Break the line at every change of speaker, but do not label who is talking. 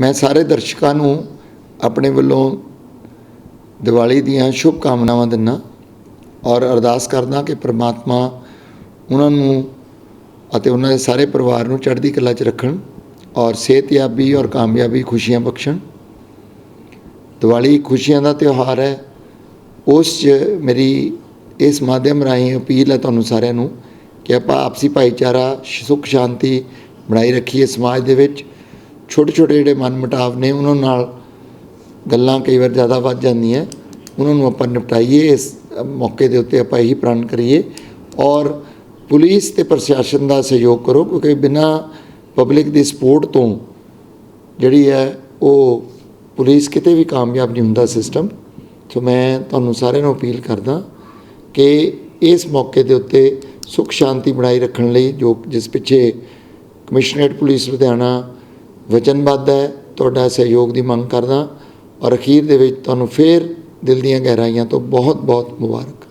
ਮੈਂ ਸਾਰੇ ਦਰਸ਼ਕਾਂ ਨੂੰ ਆਪਣੇ ਵੱਲੋਂ ਦੀਵਾਲੀ ਦੀਆਂ ਸ਼ੁਭ ਕਾਮਨਾਵਾਂ ਦਿੰਦਾ ਔਰ ਅਰਦਾਸ ਕਰਦਾ ਕਿ ਪ੍ਰਮਾਤਮਾ ਉਹਨਾਂ ਨੂੰ ਅਤੇ ਉਹਨਾਂ ਦੇ ਸਾਰੇ ਪਰਿਵਾਰ ਨੂੰ ਚੜ੍ਹਦੀ ਕਲਾ 'ਚ ਰੱਖਣ ਔਰ ਸਿਹਤਯਾਬੀ ਔਰ ਕਾਮਯਾਬੀ ਖੁਸ਼ੀਆਂ ਬਖਸ਼ਣ। ਦੀਵਾਲੀ ਖੁਸ਼ੀਆਂ ਦਾ ਤਿਉਹਾਰ ਹੈ। ਉਸ 'ਚ ਮੇਰੀ ਇਸ ਮਾਧਿਅਮ ਰਾਹੀਂ ਅਪੀਲ ਹੈ ਤੁਹਾਨੂੰ ਸਾਰਿਆਂ ਨੂੰ ਕਿ ਆਪਾਂ ਆਪਸੀ ਭਾਈਚਾਰਾ ਸੁੱਖ ਸ਼ਾਂਤੀ ਬਣਾਈ ਰੱਖੀਏ ਸਮਾਜ ਦੇ ਵਿੱਚ ਛੋਟੇ ਛੋਟੇ ਜਿਹੜੇ ਮਨਮੁਟਾਵ ਨੇ, ਉਹਨਾਂ ਨਾਲ ਗੱਲਾਂ ਕਈ ਵਾਰ ਜ਼ਿਆਦਾ ਵੱਧ ਜਾਂਦੀਆਂ। ਉਹਨਾਂ ਨੂੰ ਆਪਾਂ ਨਿਪਟਾਈਏ, ਇਸ ਮੌਕੇ ਦੇ ਉੱਤੇ ਆਪਾਂ ਇਹੀ ਪ੍ਰਣ ਕਰੀਏ। ਔਰ ਪੁਲਿਸ ਤੇ ਪ੍ਰਸ਼ਾਸਨ ਦਾ ਸਹਿਯੋਗ ਕਰੋ, ਕਿਉਂਕਿ ਬਿਨਾਂ ਪਬਲਿਕ ਦੀ ਸਪੋਰਟ ਤੋਂ ਜਿਹੜੀ ਹੈ, ਉਹ ਪੁਲਿਸ ਕਿਤੇ ਵੀ ਕਾਮਯਾਬ ਨਹੀਂ ਹੁੰਦਾ ਸਿਸਟਮ। ਸੋ ਮੈਂ ਤੁਹਾਨੂੰ ਸਾਰਿਆਂ ਨੂੰ ਅਪੀਲ ਕਰਦਾ ਕਿ ਇਸ ਮੌਕੇ ਦੇ ਉੱਤੇ ਸੁਖ ਸ਼ਾਂਤੀ ਬਣਾਈ ਰੱਖਣ ਲਈ ਜੋ ਜਿਸ ਪਿੱਛੇ ਕਮਿਸ਼ਨਰੇਟ ਪੁਲਿਸ ਲੁਧਿਆਣਾ ਵਚਨਬੱਧ ਹੈ, ਤੁਹਾਡਾ ਸਹਿਯੋਗ ਦੀ ਮੰਗ ਕਰਦਾ ਔਰ ਅਖੀਰ ਦੇ ਵਿੱਚ ਤੁਹਾਨੂੰ ਫੇਰ ਦਿਲ ਦੀਆਂ ਗਹਿਰਾਈਆਂ ਤੋਂ ਬਹੁਤ ਬਹੁਤ ਮੁਬਾਰਕ।